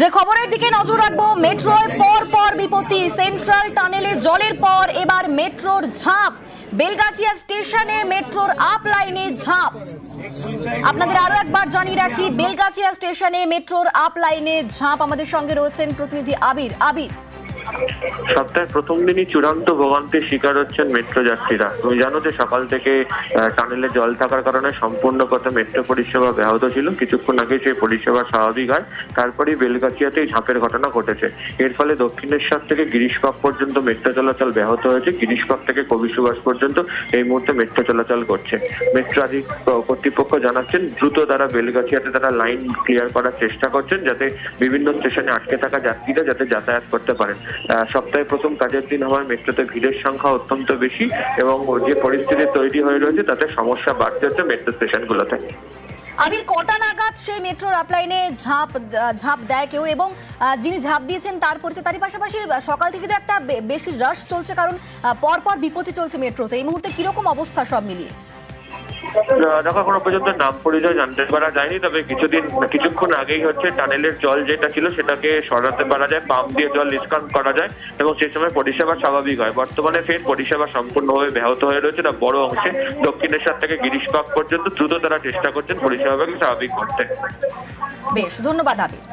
যে খবরের দিকে নজর রাখব, মেট্রোয় পর পর বিপত্তি। সেন্ট্রাল টানেলে জলের পর, এবার মেট্রোর ঝাঁপ। বেলগাছিয়া স্টেশনে মেট্রোর আপ লাইনে ঝাঁপ। আপনাদের আরও একবার জানিয়ে রাখি, বেলগাছিয়া স্টেশনে মেট্রোর আপ লাইনে ঝাঁপ। আমাদের সঙ্গে রয়েছেন প্রতিনিধি আবির। আবির সপ্তাহের প্রথম দিনই চূড়ান্ত ভোগান্তির শিকার হচ্ছেন মেট্রো যাত্রীরা। তুমি জানো যে সকাল থেকে টানেলে জল থাকার কারণে সম্পূর্ণ পথে মেট্রো পরিষেবা ব্যাহত ছিল। কিছুক্ষণ আগে সেই পরিষেবা স্বাভাবিক হয়। তারপরেই বেলগাছিয়াতেই ঝাঁপের ঘটনা ঘটেছে। এর ফলে দক্ষিণেশ্বর থেকে গিরিশপাক পর্যন্ত মেট্রো চলাচল ব্যাহত হয়েছে। গিরিশপাক থেকে কবি সুভাষ পর্যন্ত এই মুহূর্তে মেট্রো চলাচল করছে। মেট্রো কর্তৃপক্ষ জানাচ্ছেন, দ্রুত তারা বেলগাছিয়াতে তারা লাইন ক্লিয়ার করার চেষ্টা করছেন যাতে বিভিন্ন স্টেশনে আটকে থাকা যাত্রীরা যাতে যাতায়াত করতে পারেন। সপ্তাহে প্রথম কাজের দিন হওয়ায় মেট্রোতে ভিড়ের সংখ্যা অত্যন্ত বেশি এবং যে পরিস্থিতি তৈরি হয়ে রয়েছে তাতে সমস্যা বাড়তে হচ্ছে মেট্রো স্টেশনগুলোতে। আবির কটা নাগাদ সেই মেট্রোর আপ লাইনে ঝাঁপ ঝাঁপ দেয় কেউ এবং যিনি ঝাঁপ দিয়েছেন তার পরিচয় তারই পাশাপাশি সকাল থেকে তো একটা বেশি রাশ চলছে কারণ আহ, পর পর বিপত্তি চলছে মেট্রোতে। এই মুহূর্তে কীরকম অবস্থা সব মিলিয়ে? এখনও পর্যন্ত নাম পরিচয় জানতে পারা যায়নি, তবে কিছুদিন, কিছুক্ষণ আগেই হচ্ছে টানেলের জল যেটা ছিল সেটাকে সরাতে পারা যায়, পাম্প দিয়ে জল নিষ্কান করা যায়, এবং সেই সময় পরিষেবা স্বাভাবিক হয়। বর্তমানে ফের পরিষেবা সম্পূর্ণভাবে ব্যাহত হয়ে রয়েছে না বড় অংশে। দক্ষিণেশ্বর থেকে গিরিশপাক পর্যন্ত দ্রুত তারা চেষ্টা করছেন পরিষেবাকে স্বাভাবিক করতে। বেশ, ধন্যবাদ আবির।